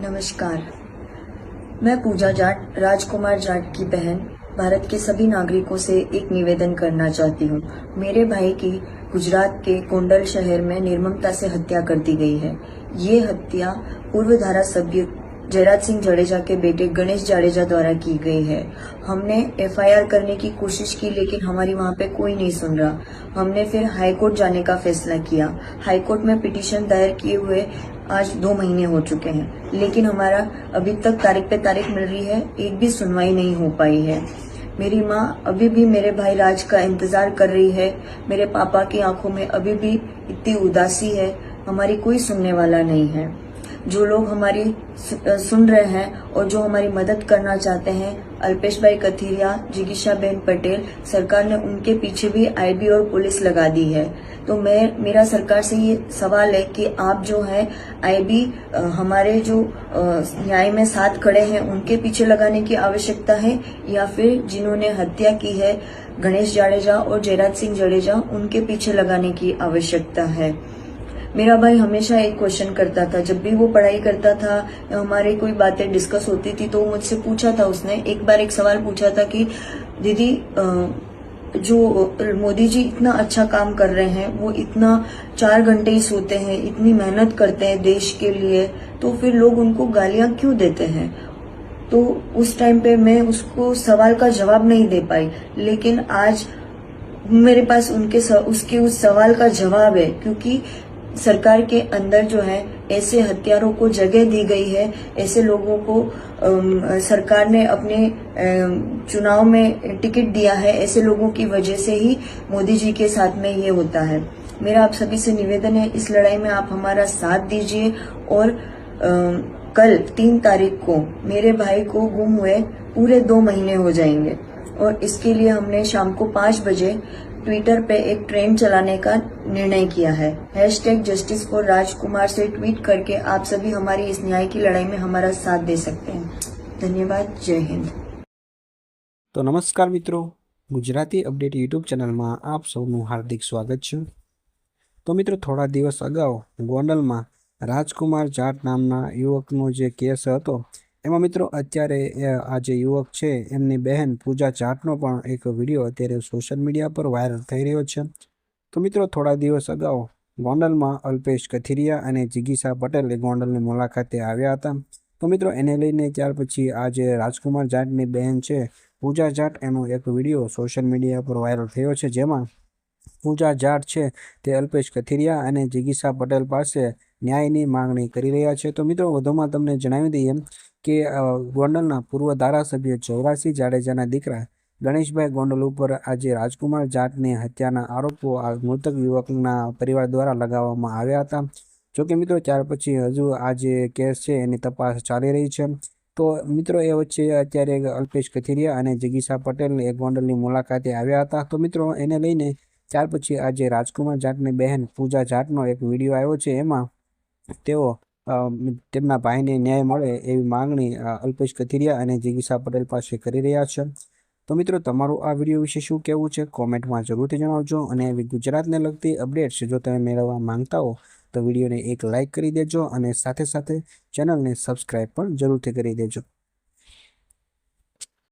नमस्कार। मैं पूजा जाट, राजकुमार जाट की बहन, भारत के सभी नागरिकों से एक निवेदन करना चाहती हूँ। मेरे भाई की गुजरात के कोंडल शहर में निर्ममता से हत्या कर दी गई है। ये हत्या पूर्व धारा सभ्य जयराज सिंह जडेजा के बेटे गणेश जाडेजा द्वारा की गई है। हमने एफआईआर करने की कोशिश की, लेकिन हमारी वहाँ पे कोई नहीं सुन रहा। हमने फिर हाईकोर्ट जाने का फैसला किया। हाईकोर्ट में पिटीशन दायर किए हुए आज दो महीने हो चुके हैं, लेकिन हमारा अभी तक तारीख पे तारीख मिल रही है, एक भी सुनवाई नहीं हो पाई है। मेरी माँ अभी भी मेरे भाई राज का इंतज़ार कर रही है। मेरे पापा की आँखों में अभी भी इतनी उदासी है, हमारी कोई सुनने वाला नहीं है। जो लोग हमारी सुन रहे हैं और जो हमारी मदद करना चाहते हैं, अल्पेश भाई कथीरिया, जिगिशा बेन पटेल, सरकार ने उनके पीछे भी आईबी और पुलिस लगा दी है। तो मैं, मेरा सरकार से ये सवाल है कि आप जो है, आईबी हमारे जो न्याय में साथ खड़े हैं, उनके पीछे लगाने की आवश्यकता है? या फिर जिन्होंने हत्या की है, गणेश जाडेजा और जयराज सिंह जडेजा, उनके पीछे लगाने की आवश्यकता है? मेरा भाई हमेशा एक क्वेश्चन करता था। जब भी वो पढ़ाई करता था, हमारे कोई बातें डिस्कस होती थी तो मुझसे पूछा था उसने। एक बार एक सवाल पूछा था कि, दीदी जो मोदी जी इतना अच्छा काम कर रहे हैं, वो इतना चार घंटे ही सोते हैं, इतनी मेहनत करते हैं देश के लिए तो फिर लोग उनको गालियाँ क्यों देते हैं? तो उस टाइम पे मैं उसको सवाल का जवाब नहीं दे पाई। लेकिन आज मेरे पास उनके उसके उस सवाल का जवाब है, क्योंकि सरकार के अंदर जो है ऐसे हत्यारों को जगह दी गई है ऐसे लोगों को अम, सरकार ने अपने अम, चुनाव में टिकट दिया है ऐसे लोगों की वजह से ही मोदी जी के साथ में ये होता है। मेरा आप सभी से निवेदन है इस लड़ाई में आप हमारा साथ दीजिए और अम, कल तीन तारीख को मेरे भाई को गुम हुए पूरे दो महीने हो जाएँगे। और इसके लिए हमने शाम को पाँच बजे ट्विटर पे एक ट्रेंड चलाने का निर्णय किया है hashtag justice for Rajkumar से ट्वीट करके आप सभी हमारी इस न्याय की लड़ाई में हमारा साथ दे सकते हैं धन्यवाद जय हिंद તો નમસ્કાર મિત્રો ગુજરાતી અપડેટ યુટ્યુબ ચેનલમાં આપ સૌનું હાર્દિક સ્વાગત છે તો મિત્રો થોડા દિવસ અગાઉ ગોંડલમાં રાજકુમાર જાટ નામના યુવકનો જે કેસ હતો એમાં મિત્રો અત્યારે આ જે યુવક છે, એમની બહેન પૂજા ચાટનો પણ એક વીડિયો અત્યારે સોશિયલ મીડિયા પર વાયરલ થઈ રહ્યો છે. તો મિત્રો થોડા દિવસ અગાઉ ગોંડલમાં અલ્પેશ કથિરિયા અને જિગીસા પટેલ એ ગોંડલની મુલાકાતે આવ્યા હતા. તો મિત્રો એને લઈને ત્યાર પછી આ જે રાજકુમાર જાટની બહેન છે, પૂજા જાટ, એનો એક વીડિયો સોશિયલ મીડિયા પર વાયરલ થયો છે. જેમાં પૂજા જાટ છે તે અલ્પેશ કથિરિયા અને જિગીસા પટેલ પાસે ન્યાયની માંગણી કરી રહ્યા છે. તો મિત્રો, વધુમાં તમને જણાવી દઈએ કે ગોંડલના પૂર્વ ધારાસભ્ય ચૌરાસી જાડેજાના દીકરા ગણેશભાઈ ગોંડલ ઉપર આજે રાજકુમાર જાટની હત્યાના આરોપો આ મૃતક યુવકના પરિવાર દ્વારા લગાવવામાં આવ્યા હતા. જોકે મિત્રો, ત્યાર પછી હજુ આ જે કેસ છે, એની તપાસ ચાલી રહી છે. તો મિત્રો, એ વચ્ચે અત્યારે અલ્પેશ કથિરિયા અને જગીસા પટેલ એ ગોંડલની મુલાકાતે આવ્યા હતા. તો મિત્રો, એને લઈને ત્યાર પછી આજે રાજકુમાર જાટની બહેન પૂજા જાટનો એક વીડિયો આવ્યો છે. એમાં તેઓ તેમના ભાઈને ન્યાય મળે એવી માંગણી અલ્પેશ કથિરિયા અને જિગીસા પટેલ પાસે કરી રહ્યા છે. તો મિત્રો, તમારું આ વીડિયો વિશે શું કહેવું છે? કોમેન્ટમાં જરૂરથી જણાવજો અને એવી ગુજરાતને લગતી અપડેટ્સ જો તમે મેળવવા માંગતા હો, તો વિડીયોને એક લાઇક કરી દેજો અને સાથે સાથે ચેનલને સબસ્ક્રાઈબ પણ જરૂરથી કરી દેજો.